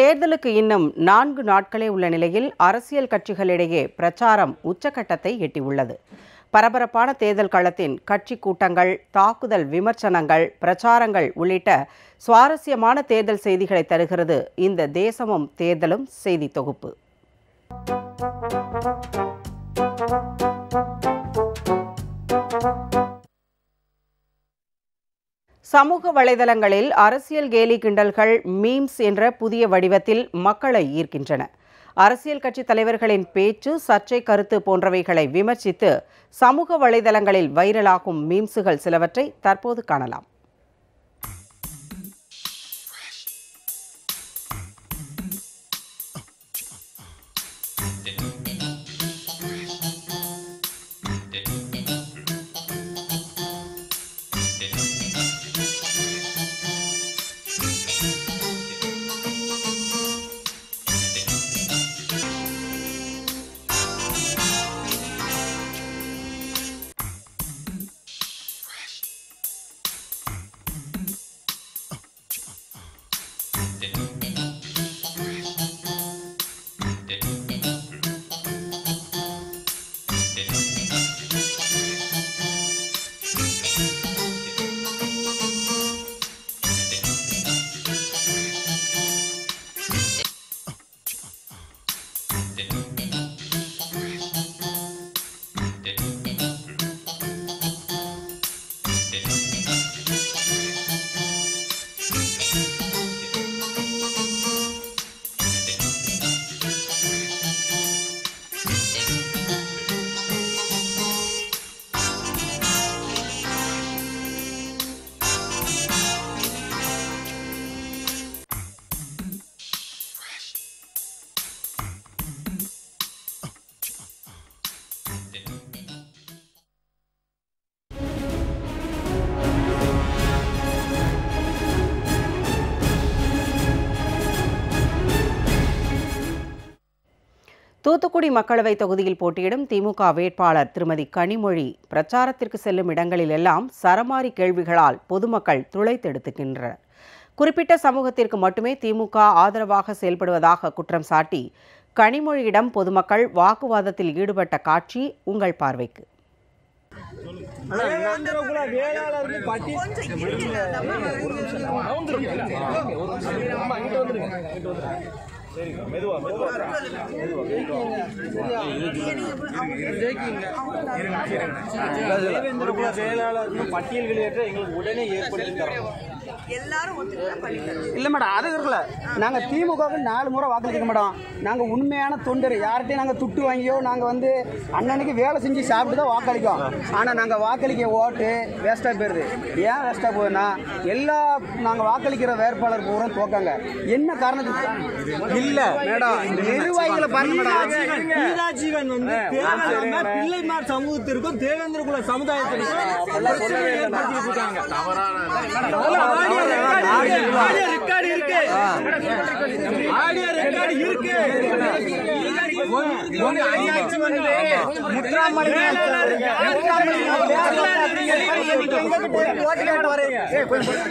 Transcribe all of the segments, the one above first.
தேர்தலுக்கு இன்னும் நான்கு நாட்களே உள்ள நிலையில் அரசியல் கட்சிகளிடையே பிரச்சாரம் உச்சக்கட்டத்தை எட்டியுள்ளது. பரபரப்பான தேர்தல் களத்தின் கட்சி கூட்டங்கள் தாக்குதல் விமர்சனங்கள் பிரச்சாரங்கள் உள்ளிட்ட சுவாரஸ்யமான தேர்தல் செய்திகளை தருகிறது இந்த தேசமும் தேர்தலும் செய்தி தொகுப்பு. சமூக வலைதளங்களில் அரசியல் கேலி கிண்டல்கள் மீம்ஸ் என்ற புதிய வடிவத்தில் மக்களை ஈர்க்கின்றன. அரசியல் கட்சி தலைவர்களின் பேச்சு சர்ச்சை கருத்து போன்றவைகளை விமர்சித்து சமூக வலைதளங்களில் வைரலாகும் மீம்ஸுகள் சிலவற்றை தற்போது காணலாம். தூத்துக்குடி மக்களவை தொகுதியில் போட்டியிடும் திமுக வேட்பாளர் திருமதி கனிமொழி. பிரச்சாரத்திற்கு செல்லும் இடங்களிலெல்லாம் சரமாரி கேள்விகளால் பொதுமக்கள் துளைத்தெடுத்துக்கின்றனர் குறிப்பிட்ட சமூகத்திற்கு மட்டுமே திமுக ஆதரவாக செயல்படுவதாக குற்றம் சாட்டி கனிமொழியிடம் பொதுமக்கள் வாக்குவாதத்தில் ஈடுபட்ட காட்சி உங்கள் பார்வைக்கு. வேளாளர்களுக்கு வேளாளருக்கு பட்டி தேவேந்திரகுல வேளாளருக்கு பட்டியல் வெளியேற்ற எங்களுக்கு உடனே ஏற்படுத்தி தரணும். எல்லாரும் இல்ல மேடம் அது இருக்குல்ல நாங்க திமுகவுக்கு நாலு முறை வாக்களிக்க மாட்டோம் நாங்க உண்மையான தொண்டர். யார்கிட்டயும் நாங்க துட்டு வாங்கியோ நாங்க வந்து அண்ணனுக்கு வேலை செஞ்சு சாப்பிட்டு தான் வாக்களிக்கோம். ஆனா நாங்க வாக்களிக்க ஓட்டு வேஸ்டா போயிருது. ஏன் வேஸ்டா போகுதுன்னா எல்லா நாங்க வாக்களிக்கிற வேட்பாளர் பூரா தோக்காங்க. என்ன காரணத்துக்கு? இல்ல மேடம் நிர்வாகிகளை பாருங்க மேடம். வந்து பிள்ளைமார் சமூகத்திற்கும் தேவேந்திரகுல சமுதாயத்திற்கும் பிரச்சனையை ஏற்படுத்திட்டு இருக்காங்க. ஆடியோ ரெக்கார்டு இருக்கு. ஆடியோ ரெக்கார்டு இருக்கு.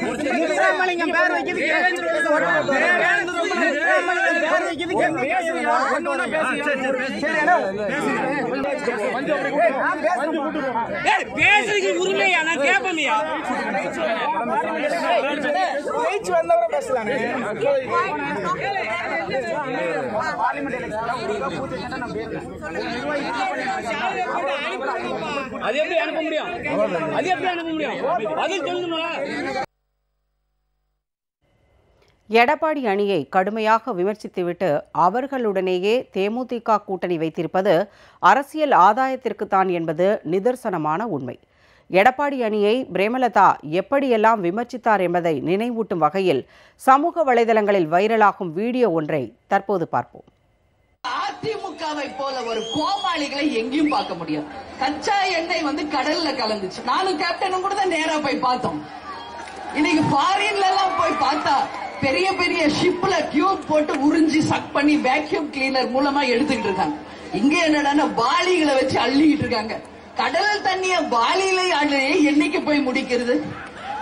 முத்துராமலிங்கம் பேர் பேசுறதுக்கு உரிமையா? நான் கேட்பேன்யா பேச்சு வந்தவரை பேசலாங்க அது எப்படி அனுப்ப முடியும் அது எப்படி அனுப்ப முடியும் பதில் சொல்லணும்ல எடப்பாடி அணியை கடுமையாக விமர்சித்துவிட்டு அவர்களுடனேயே தேமுதிக கூட்டணி வைத்திருப்பது அரசியல் ஆதாயத்திற்குத்தான் என்பது நிதர்சனமான உண்மை. எடப்பாடி அணியை பிரேமலதா எப்படியெல்லாம் விமர்சித்தார் என்பதை நினைவூட்டும் வகையில் சமூக வலைதளங்களில் வைரலாகும் வீடியோ ஒன்றை தற்போது பார்ப்போம். அதிமுகவை போல ஒரு கோமாளிகளை எங்கேயும் பார்க்க முடியாது. கச்சா எண்ணெய் வந்து கடல்ல கலந்துச்சு. நானும் கேப்டனும் கூட தான் நேரா போய் பார்த்தோம். இன்னைக்கு ஃபாரின்ல எல்லாம் போய் பார்த்தா பெரிய பெரிய ஷிப்ல டியூப் போட்டு உறிஞ்சி சக் பண்ணி வேக்யூம் கிளீனர் மூலமா எடுத்துக்கிட்டு இருக்காங்க. இங்க என்னடான்னா பாலிகளை வச்சு அள்ளிக்கிட்டு இருக்காங்க. கடல் தண்ணிய பாலியில அள்ளி என்னைக்கு போய் முடிக்கிறது?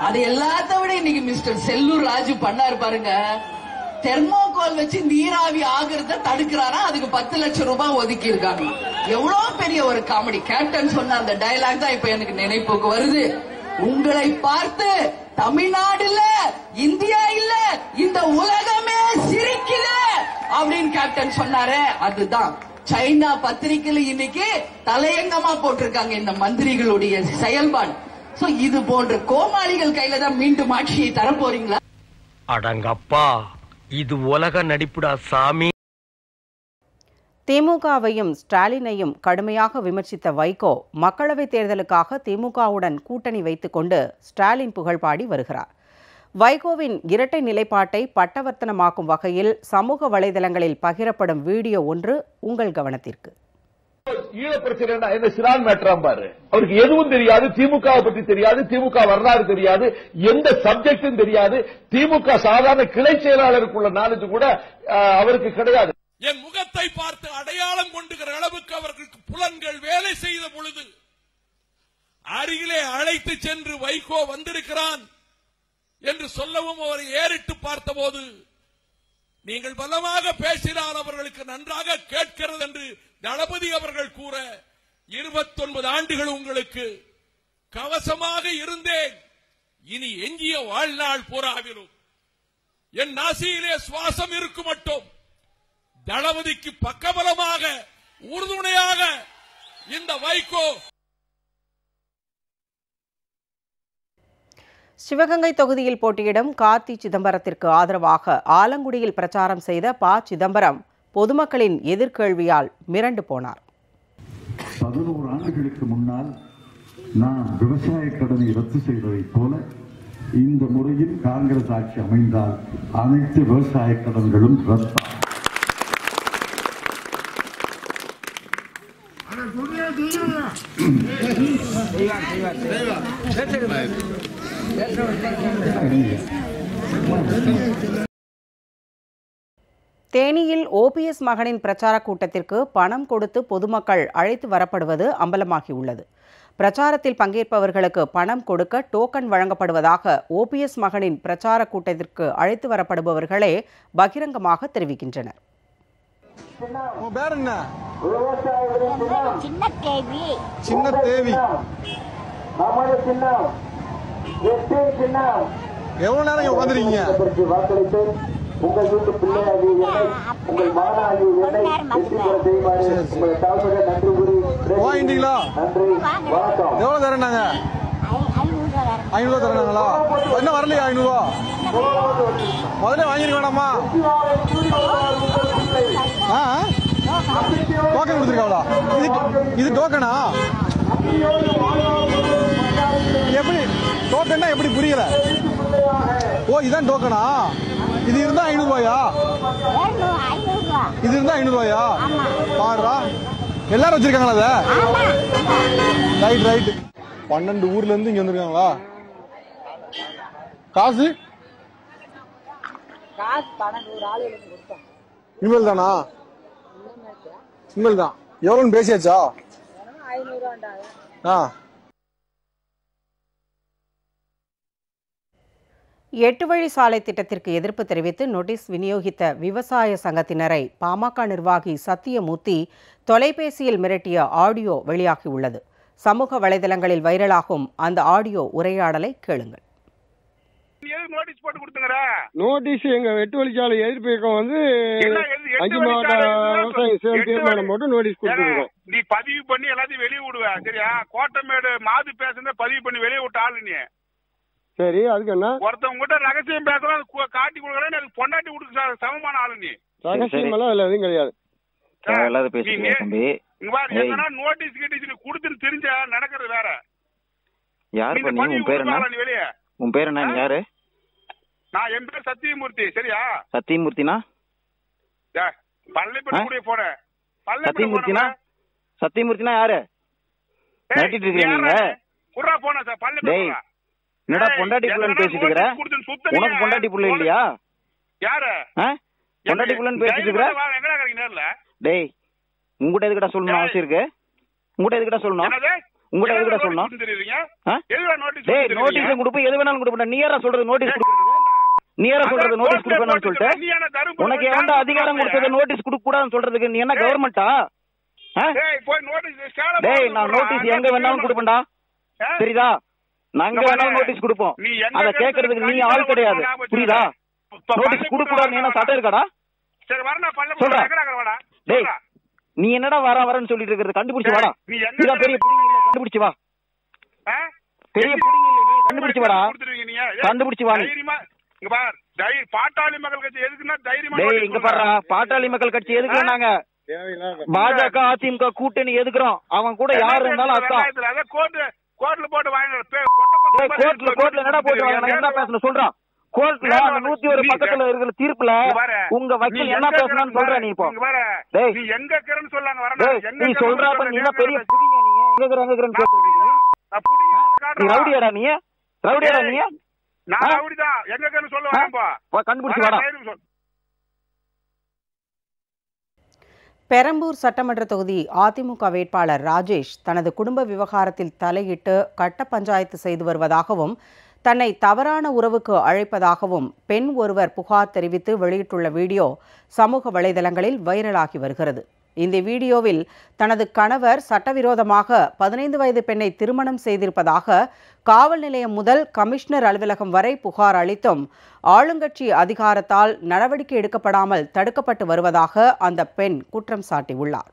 அது எல்லாத்த விட இன்னைக்கு மிஸ்டர் செல்லூர் ராஜு பண்ணாரு பாருங்க. தெர்மோகோல் வச்சு நீராவி ஆகுறத தடுக்கிறாரா? அதுக்கு பத்து லட்சம் ரூபாய் ஒதுக்கி இருக்காங்க எவ்வளவு பெரிய ஒரு காமெடி. கேப்டன் சொன்ன அந்த டைலாக் தான் இப்ப எனக்கு நினைப்புக்கு வருது. உங்களை பார்த்து தமிழ்நாடு இல்ல இந்தியா இல்ல இந்த உலகமே சிரிக்கல அப்படின்னு கேப்டன் சொன்னாரே. அதுதான். சைனா பத்திரிகையில இன்னைக்கு தலையங்கமா போட்டிருக்காங்க இந்த மந்திரிகளுடைய செயல்பாடு. சோ இது போன்ற கோமாளிகள் கையில தான் மீண்டும் ஆட்சியை தரப்போறீங்களா? அடங்கப்பா. இது உலக நடிப்புடா சாமி. திமுகவையும் ஸ்டாலினையும் கடுமையாக விமர்சித்த வைகோ மக்களவைத் தேர்தலுக்காக திமுகவுடன் கூட்டணி வைத்துக்கொண்டு ஸ்டாலின் புகழ்பாடி வருகிறார். வைகோவின் இரட்டை நிலைப்பாட்டை பட்டவர்த்தனமாக்கும் வகையில் சமூக வலைதளங்களில் பகிரப்படும் வீடியோ ஒன்று உங்கள் கவனத்திற்கு. ஈழ பிரச்சனை என்ன? சிறான் மேட்டராம் பாரு. அவருக்கு எதுவும் தெரியாது. திமுக பற்றி தெரியாது. திமுக வரலாறு தெரியாது. எந்த சப்ஜெக்டும் தெரியாது. திமுக சாதாரண கிளை செயலாளருக்குள்ள நாலேஜ் கூட அவருக்கு கிடையாது. என் முகத்தை பார்த்து அடையாளம் கொண்டுகிற அளவுக்கு அவர்களுக்கு புலன்கள் வேலை செய்த பொழுது அருகிலே அழைத்து சென்று வைகோ வந்திருக்கிறான் என்று சொல்லவும் அவரை ஏறிட்டு பார்த்தபோது நீங்கள் பலமாக பேசினால் அவர்களுக்கு நன்றாக கேட்கிறது என்று தளபதி அவர்கள் கூற 29 ஆண்டுகள் உங்களுக்கு கவசமாக இருந்தேன். இனி எஞ்சிய வாழ்நாள் பூராவிலும் என் நாசியிலே சுவாசம் இருக்கு மட்டும். தளபதிக்கு பக்கபலமாக உறுதுணையாக இந்த வைகோ சிவகங்கை தொகுதியில் போட்டியிடும் கார்த்தி சிதம்பரத்திற்கு ஆதரவாக ஆலங்குடியில் பிரச்சாரம் செய்த ப. சிதம்பரம் பொதுமக்களின் எதிர்கேள்வியால் மிரண்டு போனார். பதினோரு ஆண்டுகளுக்கு முன்னால் நான் விவசாய கடனை ரத்து செய்ததைப் போல இந்த முறையில் காங்கிரஸ் ஆட்சி அமைந்தால் அனைத்து விவசாய கடன்களும் ரத்தாகும் தேனியில் ஓபிஎஸ் மகனின் பிரச்சார கூட்டத்திற்கு பணம் கொடுத்து பொதுமக்கள் அழைத்து வரப்படுவது அம்பலமாகியுள்ளது. பிரச்சாரத்தில் பங்கேற்பவர்களுக்கு பணம் கொடுக்க டோக்கன் வழங்கப்படுவதாக ஓபிஎஸ் மகனின் பிரச்சார கூட்டத்திற்கு அழைத்து வரப்படுபவர்களே பகிரங்கமாக தெரிவிக்கின்றனர். உன் பேர் என்ன? சின்ன கேள்வி. சின்ன தேவி. எவ்வளவு நேரம் உட்காந்துருக்கீங்க? வாங்கிட்டீங்களா? எவ்வளவு தரேன் நாங்க? ஐநூறு தரேனாங்களா என்ன வரலையா ஐநூறுவா? முதல்ல வாங்கிருக்க வேணாமா ஆ டோக்கன் கொடுத்துருக்காங்களா? இது இது டோக்கனா எப்படி? டோக்கன்னா எப்படி புரியல? ஓ இதான் டோக்கனா இது இருந்தா ஐநூறு ரூபாயா இது இருந்தா ஐநூறு ரூபாயா பாடுறா எல்லாரும் வச்சிருக்காங்களா அத? ரைட் ரைட் பன்னெண்டு ஊர்ல இருந்து இங்க வந்திருக்காங்களா? காசு? இனிமேல் தானா? இனிமேல் தான். எவ்வளோன்னு பேசியாச்சா? ஆ. எட்டு வழி சாலை திட்டத்திற்கு எதிர்ப்பு தெரிவித்து நோட்டீஸ் விநியோகித்த விவசாய சங்கத்தினரை பாமக நிர்வாகி சத்தியமூர்த்தி தொலைபேசியில் மிரட்டிய ஆடியோ வெளியாகியுள்ளது. சமூக வலைதளங்களில் வைரலாகும் அந்த ஆடியோ உரையாடலை கேளுங்கள். நோட்டீஸ் போட்டு கொடுத்துங்கற நோட்டீஸ் எங்க வெட்டு வழிச்சாலை எதிர்ப்பு இயக்கம் வந்து அஞ்சு மாவட்ட விவசாய எட்டு தீர்மானம் போட்டு நோட்டீஸ் கொடுத்துருக்கோம். நீ பதிவு பண்ணி எல்லாத்தையும் வெளிய விடுவ சரியா? கோட்டமேடு மாது பேசுனத பதிவு பண்ணி வெளிய விட்ட ஆளு நீ. சரி அதுக்கு என்ன? ஒருத்தவங்க கிட்ட ரகசியம் பேசுறோம் அது காட்டி கொடுக்குறேன்னு அதுக்கு பொண்டாட்டி கொடுக்க சமமான ஆளு நீ. ரகசியம் எல்லாம் அதுல எதுவும் கிடையாது. நீ பேசிட்டு தம்பி. இங்க பாரு ஏய். எங்கன்னா நோட்டீஸ் கிட்டீஸ் நீ கொடுத்துன்னு தெரிஞ்ச நடக்கிறது வேற. யார் பண்ணி உன் பேர் என்ன? நீ வெளிய. உன் பேர் என்ன? நீ யாரு? நான் என் பேர் சத்தியமூர்த்தி சரியா? சத்தியமூர்த்தினா? பள்ளிப்பட்டு? கூட போட. பள்ளிப்பட்டு சத்தியமூர்த்தினா? சத்தியமூர்த்தினா யாரு? மிரட்டிட்டு இருக்கீங்க நீங்க? குர்ரா போன சார் பள்ளிப்பட்டு டேய் என்னடா பொண்டாட்டி புள்ளன்னு பேசிட்டு இருக்கிற. உனக்கு பொண்டாட்டி புள்ள இல்லையா? யாரு? பொண்டாட்டி புள்ளன்னு பேசிட்டு இருக்கிற? டேய் உங்ககிட்ட எதுக்கிட்ட சொல்லணும் அவசியம் இருக்கு? உங்ககிட்ட எதுக்கிட்ட சொல்லணும்? உங்ககிட்ட எதுக்கிட்ட எதுக்கு சொல்லணும்? டேய்? நோட்டீஸ் கொடுப்ப எது வேணாலும் கொடுப்பேன் நீ யாரா சொல்றது நோட்டீஸ் கொடுக்குறது நீ யார சொல்றது நோட்டீஸ் கொடுக்கணும்னு சொல்லிட்டு? உனக்கு எவன்டா அதிகாரம் கொடுத்தது நோட்டீஸ் கொடுக்க கூடாதுன்னு சொல்றதுக்கு? நீ என்ன கவர்மெண்டா டேய் நான் நோட்டீஸ் எங்க வேணாலும் கொடுப்பேன்டா. தெரியுதா? நாங்க பாரு. நோட்டீஸ் கொடுப்போம். அத கேக்குறதுக்கு நீ ஆள் கிடையாது. புரியுதா? நோட்டீஸ் பண்ணி கொடுக்க கூடாது நீ என்ன சட்டம் இருக்காடா? சரி வரணும் பல்ல சொல்றா. வாடா. டேய் நீ என்னடா வர வரன்னு சொல்லிட்டு இருக்கிறது? கண்டுபிடிச்சு வாடா. இதான் பெரிய புடிங்க இல்ல கண்டுபிடிச்சு வா. பெரிய புடிங்க இல்ல நீ கண்டுபிடிச்சு வாடா. கொடுத்துருவீங்க நீங்க? ஏய், கண்டுபிடிச்சு வா நீ. தைரியமா இங்க பார். தை பாட்டாளி மக்கள் கட்சி எதுக்குன்னா தைரியமா டேய் notice இங்க. பாருடா. பாட்டாளி மக்கள் கட்சி எதுக்கு நாங்க? பாஜக அதிமுக கூட்டணி எதுக்குறோம்? அவன் கூட யார் இருந்தாலும் அதான். கோர்ட்ல போட்டு வாங்கின டேய் கோர்ட்ல கோர்ட்ல என்னடா போட்டு வாங்க என்ன பேசணும் சொல்றான் கோர்ட்ல அந்த நூத்தி ஒரு பக்கத்துல இருக்கிற தீர்ப்புல உங்க வக்கீல் என்ன பேசணும்னு சொல்ற நீ இப்போ டேய். நீ எங்க இருக்கிறன்னு சொல்லாங்க வரணும் நீ சொல்றப்ப நீ என்ன பெரிய புடிங்க நீ? எங்க இருக்கிற எங்க இருக்கிறன்னு கேட்டுருக்கீங்க நீ ரவுடியாடா நீ? ரவுடியாடா நீ? நான் ஆ? ரவுடிதான். எங்க இருக்கிறன்னு சொல்ல வரேன்ப்பா வா, கண்டுபிடிச்சு வாடா தைரியம் சொல்லு. பெரம்பூர் சட்டமன்ற தொகுதி அதிமுக வேட்பாளர் ராஜேஷ் தனது குடும்ப விவகாரத்தில் தலையிட்டு கட்ட பஞ்சாயத்து செய்து வருவதாகவும் தன்னை தவறான உறவுக்கு அழைப்பதாகவும் பெண் ஒருவர் புகார் தெரிவித்து வெளியிட்டுள்ள வீடியோ சமூக வலைதளங்களில் வைரலாகி வருகிறது. இந்த வீடியோவில் தனது கணவர் சட்டவிரோதமாக பதினைந்து வயது பெண்ணை திருமணம் செய்திருப்பதாக காவல் நிலையம் முதல் கமிஷனர் அலுவலகம் வரை புகார் அளித்தும் ஆளுங்கட்சி அதிகாரத்தால் நடவடிக்கை எடுக்கப்படாமல் தடுக்கப்பட்டு வருவதாக அந்த பெண் குற்றம் சாட்டியுள்ளார்.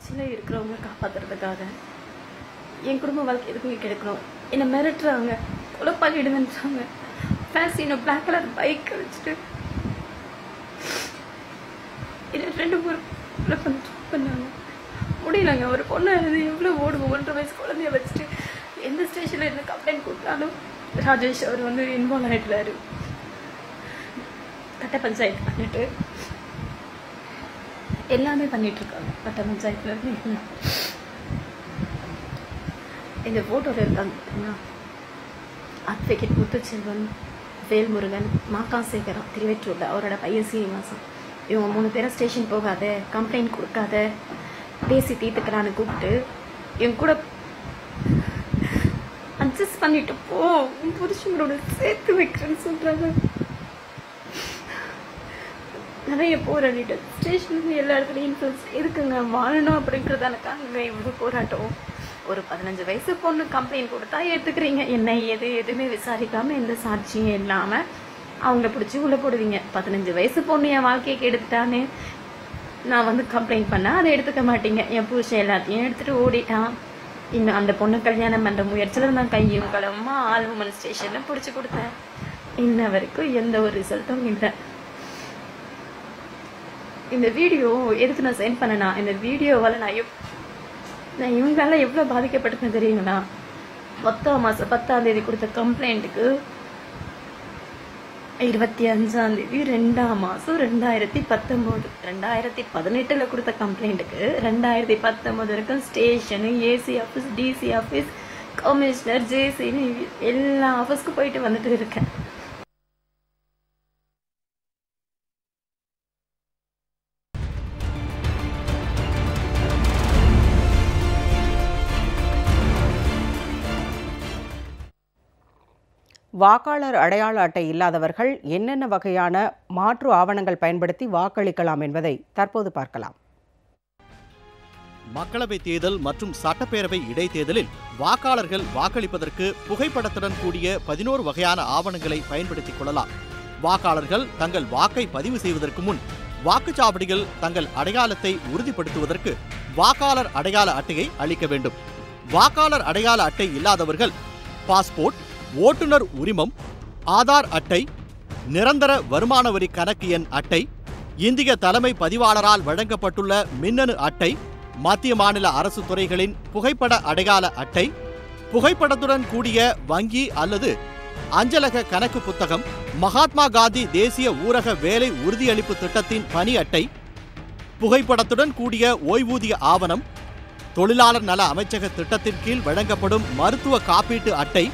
சில இருக்கிறவங்க என் குடும்ப வாழ்க்கை எதுக்குமே கிடைக்கணும்? என்னை மிரட்டுறாங்க. கொலை பண்ணிடுங்கன்றாங்க ஃபேன்சினோ பிளாக் கலர் பைக் வச்சுட்டு ரெண்டு மூணு கொலை பண்ண பண்ணாங்க முடியலங்க. ஒரு பொண்ணு இது எவ்வளோ ஓடுவோம் ஒன்றரை வயசு குழந்தைய வச்சுட்டு எந்த ஸ்டேஷனில் இருந்து கம்ப்ளைண்ட் கொடுத்தாலும் ராஜேஷ் அவர் வந்து இன்வால்வ் ஆகிடுறாரு கட்ட பஞ்சாயத்து பண்ணிட்டு எல்லாமே பண்ணிட்டு இருக்காங்க. கட்ட பஞ்சாயத்துல இருந்து எல்லாம் எங்க போட்டோவில் இருக்காங்க பார்த்தீங்கன்னா அட்வொகேட் முத்துச்செல்வன் வேல்முருகன் மாக்காசேகரா திருவெற்றூரில். அவரோட பையன் சீனிவாசன். இவங்க மூணு பேரும் ஸ்டேஷன் போகாத கம்ப்ளைண்ட் கொடுக்காத பேசி தீர்த்துக்கலான்னு கூப்பிட்டு என் கூட அட்ஜஸ்ட் பண்ணிட்டு போ. உன் புருஷங்களோட சேர்த்து வைக்கிறேன்னு சொல்கிறாங்க நிறைய போராடிட்டு ஸ்டேஷன்லேருந்து எல்லா இடத்துலையும் இன்ஃப்ளூன்ஸ் இருக்குங்க வாழணும் அப்படிங்கிறதானக்காங்க இவ்வளோ போராட்டம். ஒரு பதினஞ்சு வயசு பொண்ணு கம்ப்ளைண்ட் கொடுத்தா ஏற்றுக்கிறீங்க என்ன எது எதுவுமே விசாரிக்காமல் எந்த சாட்சியும் இல்லாமல் அவங்கள பிடிச்சி உள்ள போடுவீங்க. பதினஞ்சு வயசு பொண்ணு என் வாழ்க்கையை கெடுத்துட்டான்னு நான் வந்து கம்ப்ளைண்ட் பண்ணால் அதை எடுத்துக்க மாட்டீங்க. என் புருஷன் எல்லாத்தையும் எடுத்துட்டு ஓடிட்டான். இன்னும் அந்த பொண்ணு கல்யாணம் பண்ணுற முயற்சியில் நான் கையும் களவுமா ஆல் உமன் ஸ்டேஷனில் பிடிச்சி கொடுத்தேன். இன்ன வரைக்கும் எந்த ஒரு ரிசல்ட்டும் இல்லை. இந்த வீடியோ எதுக்கு நான் சென்ட் பண்ணனா இந்த வீடியோவால் நான் எவ் நான் இவங்களால எவ்வளோ பாதிக்கப்பட்டிருக்கேன் தெரியுங்களா? பத்தாம் மாதம் பத்தாம் தேதி கொடுத்த கம்ப்ளைண்ட்டுக்கு இருபத்தி அஞ்சாம் தேதி ரெண்டாம் மாதம் ரெண்டாயிரத்தி பத்தொம்போது. ரெண்டாயிரத்தி பதினெட்டில் கொடுத்த கம்ப்ளைண்ட்டுக்கு ரெண்டாயிரத்தி பத்தொம்போது வரைக்கும் station AC office DC office commissioner ஜேசின்னு எல்லா ஆஃபீஸ்க்கும் போயிட்டு வந்துட்டு இருக்கேன். வாக்காளர் அடையாள அட்டை இல்லாதவர்கள் என்னென்ன வகையான மாற்று ஆவணங்கள் பயன்படுத்தி வாக்களிக்கலாம் என்பதை தற்போது பார்க்கலாம். மக்களவை தேர்தல் மற்றும் சட்டப்பேரவை இடைத்தேர்தலில் வாக்காளர்கள் வாக்களிப்பதற்கு புகைப்படத்துடன் கூடிய பதினோரு வகையான ஆவணங்களை பயன்படுத்திக் கொள்ளலாம். வாக்காளர்கள் தங்கள் வாக்கை பதிவு செய்வதற்கு முன் வாக்குச்சாவடிகள் தங்கள் அடையாளத்தை உறுதிப்படுத்துவதற்கு வாக்காளர் அடையாள அட்டையை அளிக்க வேண்டும். வாக்காளர் அடையாள அட்டை இல்லாதவர்கள் பாஸ்போர்ட் ஓட்டுநர் உரிமம் ஆதார் அட்டை நிரந்தர வருமான வரி கணக்கு எண் அட்டை இந்திய தலைமை பதிவாளரால் வழங்கப்பட்டுள்ள மின்னணு அட்டை மத்திய மாநில அரசு துறைகளின் புகைப்பட அடையாள அட்டை புகைப்படத்துடன் கூடிய வங்கி அல்லது அஞ்சலக கணக்கு புத்தகம் மகாத்மா காந்தி தேசிய ஊரக வேலை உறுதியளிப்பு திட்டத்தின் பணி அட்டை புகைப்படத்துடன் கூடிய ஓய்வூதிய ஆவணம் தொழிலாளர் நல அமைச்சக திட்டத்தின் கீழ் வழங்கப்படும் மருத்துவ காப்பீட்டு அட்டை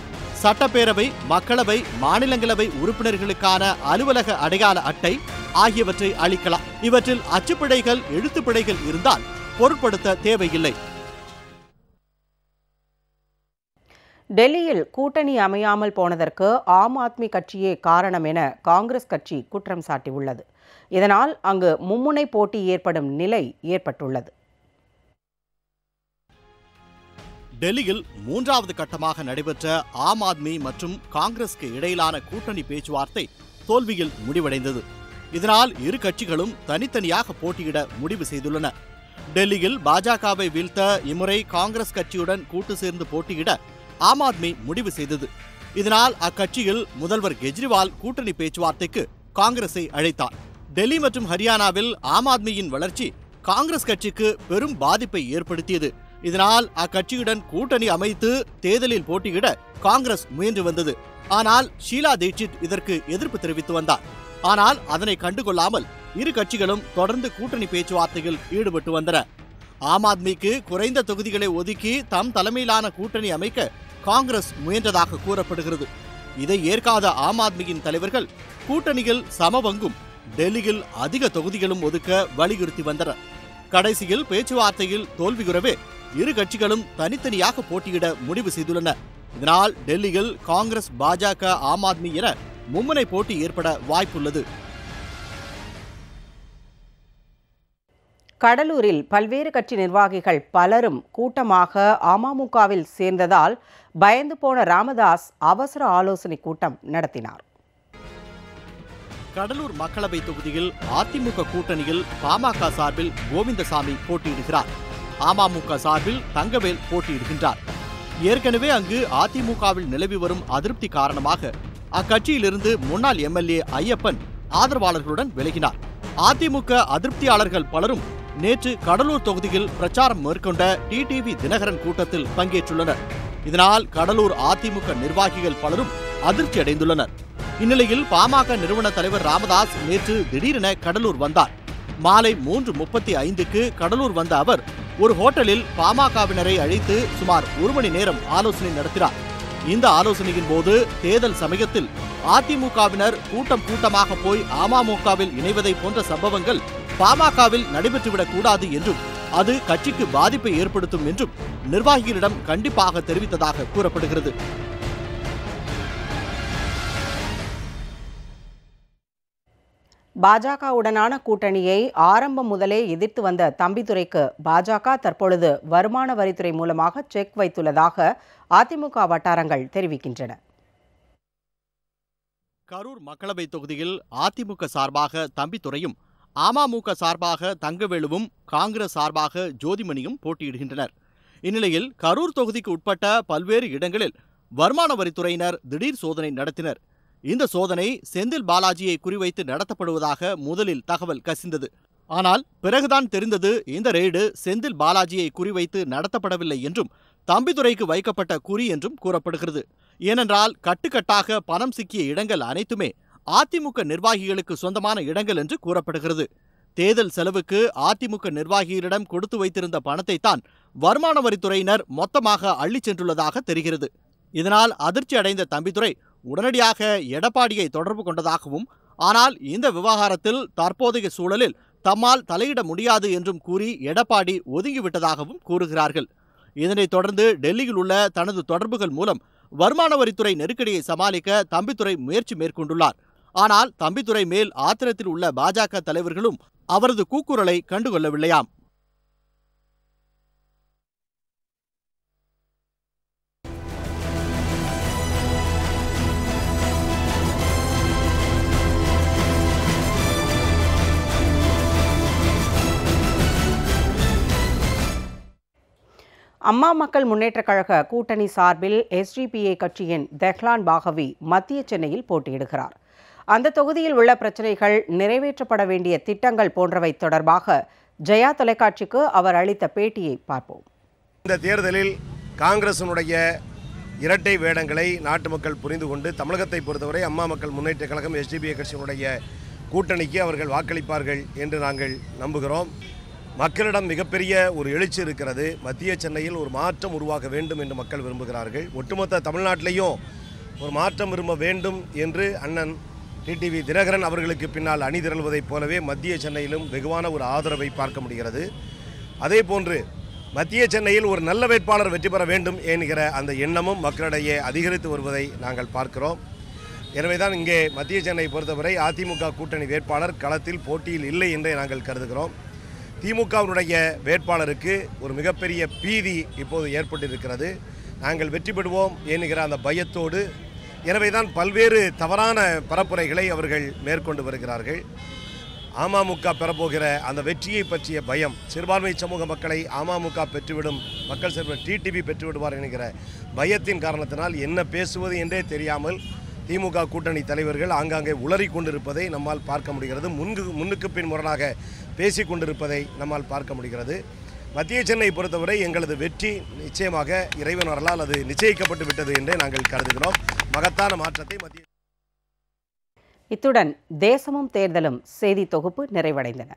சட்டப்பேரவை மக்களவை மாநிலங்களவை உறுப்பினர்களுக்கான அலுவலக அடையாள அட்டை ஆகியவற்றை அளிக்கலாம். இவற்றில் அச்சுப்பிழைகள் எழுத்துப்பிழைகள் இருந்தால் பொருட்படுத்த தேவையில்லை. டெல்லியில் கூட்டணி அமையாமல் போனதற்கு ஆம் ஆத்மி கட்சியே காரணம் என காங்கிரஸ் கட்சி குற்றம் சாட்டியுள்ளது. இதனால் அங்கு மும்முனை போட்டி ஏற்படும் நிலை ஏற்பட்டுள்ளது. டெல்லியில் மூன்றாவது கட்டமாக நடைபெற்ற ஆம் ஆத்மி மற்றும் காங்கிரஸ்க்கு இடையிலான கூட்டணி பேச்சுவார்த்தை தோல்வியில் முடிவடைந்தது. இதனால் இரு கட்சிகளும் தனித்தனியாக போட்டியிட முடிவு செய்துள்ளன. டெல்லியில் பாஜகவை வீழ்த்த இம்முறை காங்கிரஸ் கட்சியுடன் கூட்டு சேர்ந்து போட்டியிட ஆம் ஆத்மி முடிவு செய்தது. இதனால் அக்கட்சியில் முதல்வர் கெஜ்ரிவால் கூட்டணி பேச்சுவார்த்தைக்கு காங்கிரஸை அழைத்தார். டெல்லி மற்றும் ஹரியானாவில் ஆம் ஆத்மியின் வளர்ச்சி காங்கிரஸ் கட்சிக்கு பெரும் பாதிப்பை ஏற்படுத்தியது. இதனால் அக்கட்சியுடன் கூட்டணி அமைத்து தேர்தலில் போட்டியிட காங்கிரஸ் முயன்று வந்தது. ஆனால் ஷீலா தீட்சித் இதற்கு எதிர்ப்பு தெரிவித்து வந்தார். ஆனால் அதனை கண்டுகொள்ளாமல் இரு கட்சிகளும் தொடர்ந்து கூட்டணி பேச்சுவார்த்தையில் ஈடுபட்டு வந்தன. ஆம் ஆத்மிக்கு குறைந்த தொகுதிகளை ஒதுக்கி தம் தலைமையிலான கூட்டணி அமைக்க காங்கிரஸ் முயன்றதாக கூறப்படுகிறது. இதை ஏற்காத ஆம் ஆத்மியின் தலைவர்கள் கூட்டணியில் சமபங்கும் டெல்லியில் அதிக தொகுதிகளும் ஒதுக்க வலியுறுத்தி வந்தனர். கடைசியில் பேச்சுவார்த்தையில் தோல்வியுறவே இரு கட்சிகளும் தனித்தனியாக போட்டியிட முடிவு செய்துள்ளன. இதனால் டெல்லியில் காங்கிரஸ் பாஜக ஆம் ஆத்மி என மும்முனை போட்டி ஏற்பட வாய்ப்புள்ளது. கடலூரில் பல்வேறு கட்சி நிர்வாகிகள் பலரும் கூட்டமாக அமமுகவில் சேர்ந்ததால் பயந்து போன ராமதாஸ் அவசர ஆலோசனை கூட்டம் நடத்தினார். கடலூர் மக்களவை தொகுதியில் அதிமுக கூட்டணியில் பாமக சார்பில் கோவிந்தசாமி போட்டியிடுகிறார். அமமுக சார்பில் தங்கவேல் போட்டியிடுகின்றார். ஏற்கனவே அங்கு அதிமுகவில் நிலவி வரும் அதிருப்தி காரணமாக அக்கட்சியிலிருந்து முன்னாள் எம்எல்ஏ ஐயப்பன் ஆதரவாளர்களுடன் விலகினார். அதிமுக அதிருப்தியாளர்கள் பலரும் நேற்று கடலூர் தொகுதியில் பிரச்சாரம் மேற்கொண்ட டிடிவி தினகரன் கூட்டத்தில் பங்கேற்றுள்ளனர். இதனால் கடலூர் அதிமுக நிர்வாகிகள் பலரும் அதிர்ச்சி அடைந்துள்ளனர் இந்நிலையில் பாமக நிறுவன தலைவர் ராமதாஸ் நேற்று திடீரென கடலூர் வந்தார். மாலை மூன்று முப்பத்தி ஐந்துக்கு கடலூர் வந்த அவர் ஒரு ஹோட்டலில் பாமகவினரை அழைத்து சுமார் ஒரு மணி நேரம் ஆலோசனை நடத்தினார். இந்த ஆலோசனையின் போது தேர்தல் சமயத்தில் அதிமுகவினர் கூட்டம் கூட்டமாக போய் அமமுகவில் இணைவதை போன்ற சம்பவங்கள் பாமகவில் நடைபெற்றுவிடக் கூடாது என்றும் அது கட்சிக்கு பாதிப்பை ஏற்படுத்தும் என்றும் நிர்வாகிகளிடம் கண்டிப்பாக தெரிவித்ததாக கூறப்படுகிறது. பாஜகவுடனான கூட்டணியை ஆரம்பம் முதலே எதிர்த்து வந்த தம்பிதுரைக்கு பாஜக தற்பொழுது வருமான வரித்துறை மூலமாக செக் வைத்துள்ளதாக அதிமுக வட்டாரங்கள் தெரிவிக்கின்றன. கரூர் மக்களவை தொகுதியில் அதிமுக சார்பாக தம்பித்துறையும் அமமுக சார்பாக தங்கவேலுவும் காங்கிரஸ் சார்பாக ஜோதிமணியும் போட்டியிடுகின்றனர். இந்நிலையில் கரூர் தொகுதிக்கு உட்பட்ட பல்வேறு இடங்களில் வருமான வரித்துறையினர் திடீர் சோதனை நடத்தினர். இந்த சோதனை செந்தில் பாலாஜியை குறிவைத்து நடத்தப்படுவதாக முதலில் தகவல் கசிந்தது. ஆனால் பிறகுதான் தெரிந்தது இந்த ரெய்டு செந்தில் பாலாஜியை குறிவைத்து நடத்தப்படவில்லை என்றும் தம்பிதுரைக்கு வைக்கப்பட்ட குறி என்றும் கூறப்படுகிறது. ஏனென்றால் கட்டுக்கட்டாக பணம் சிக்கிய இடங்கள் அனைத்துமே அதிமுக நிர்வாகிகளுக்கு சொந்தமான இடங்கள் என்று கூறப்படுகிறது. தேர்தல் செலவுக்கு அதிமுக நிர்வாகிகளிடம் கொடுத்து வைத்திருந்த பணத்தை தான் வருமான வரித்துறையினர் மொத்தமாக அள்ளிச் சென்றுள்ளதாக தெரிகிறது. இதனால் அதிர்ச்சி அடைந்த தம்பிதுரை உடனடியாக எடப்பாடியை தொடர்பு கொண்டதாகவும் ஆனால் இந்த விவகாரத்தில் தற்போதைய சூழலில் தம்மால் தலையிட முடியாது என்றும் கூறி எடப்பாடி ஒதுங்கிவிட்டதாகவும் கூறுகிறார்கள். இதனைத் தொடர்ந்து டெல்லியில் உள்ள தனது தொடர்புகள் மூலம் வருமான வரித்துறை நெருக்கடியை சமாளிக்க தம்பித்துறை முயற்சி மேற்கொண்டுள்ளார். ஆனால் தம்பித்துறை மேல் ஆத்திரத்தில் உள்ள பாஜக தலைவர்களும் அவரது கூக்குரலை கண்டுகொள்ளவில்லையாம். அம்மா மக்கள் முன்னேற்றக் கழக கூட்டணி சார்பில் எஸ்டிபிஐ கட்சியின் தெஹ்லான் பாகவி மத்திய சென்னையில் போட்டியிடுகிறார். அந்த தொகுதியில் உள்ள பிரச்சனைகள் நிறைவேற்றப்பட வேண்டிய திட்டங்கள் போன்றவை தொடர்பாக ஜெயா தொலைக்காட்சிக்கு அவர் அளித்த பேட்டியை பார்ப்போம். இந்த தேர்தலில் காங்கிரசினுடைய இரட்டை வேடங்களை நாட்டு மக்கள் புரிந்து கொண்டு தமிழகத்தை பொறுத்தவரை அம்மா மக்கள் முன்னேற்ற கழகம் எஸ்டிபிஐ கட்சியினுடைய கூட்டணிக்கு அவர்கள் வாக்களிப்பார்கள் என்று நாங்கள் நம்புகிறோம். மக்களிடம் மிகப்பெரிய ஒரு எழுச்சி இருக்கிறது. மத்திய சென்னையில் ஒரு மாற்றம் உருவாக வேண்டும் என்று மக்கள் விரும்புகிறார்கள். ஒட்டுமொத்த தமிழ்நாட்டிலையும் ஒரு மாற்றம் விரும்ப வேண்டும் என்று அண்ணன் டிடிவி தினகரன் அவர்களுக்கு பின்னால் அணிதிரள்வதைப் போலவே மத்திய சென்னையிலும் வெகுவான ஒரு ஆதரவை பார்க்க முடிகிறது. அதே போன்று மத்திய சென்னையில் ஒரு நல்ல வேட்பாளர் வெற்றி பெற வேண்டும் என்கிற அந்த எண்ணமும் மக்களிடையே அதிகரித்து வருவதை நாங்கள் பார்க்கிறோம். எனவேதான் இங்கே மத்திய சென்னை பொறுத்தவரை அதிமுக கூட்டணி வேட்பாளர் களத்தில் போட்டியில் இல்லை என்றே நாங்கள் கருதுகிறோம். திமுகவினுடைய வேட்பாளருக்கு ஒரு மிகப்பெரிய பீதி இப்போது ஏற்பட்டிருக்கிறது. நாங்கள் வெற்றி பெறுவோம் என்கிற அந்த பயத்தோடு எனவேதான் பல்வேறு தவறான பரப்புரைகளை அவர்கள் மேற்கொண்டு வருகிறார்கள். அமமுக பெறப்போகிற அந்த வெற்றியை பற்றிய பயம் சிறுபான்மை சமூக மக்களை அமமுக பெற்றுவிடும் மக்கள் செல்வர் டிடிவி பெற்றுவிடுவார் என்கிற பயத்தின் காரணத்தினால் என்ன பேசுவது என்றே தெரியாமல் திமுக கூட்டணி தலைவர்கள் ஆங்காங்கே உளறி கொண்டிருப்பதை நம்மால் பார்க்க முடிகிறது. முன்கு முன்னுக்கு பின் முரணாக பேசிக் கொண்டிருப்பதை நம்மால் பார்க்க முடிகிறது. மத்திய சென்னை பொறுத்தவரை எங்களது வெற்றி நிச்சயமாக இறைவன் வரலால் அது நிச்சயிக்கப்பட்டு விட்டது என்றே நாங்கள் கருதுகிறோம். மகத்தான மாற்றத்தை மத்திய இத்துடன் தேசமும் தேர்தலும் செய்தி தொகுப்பு நிறைவடைந்தன.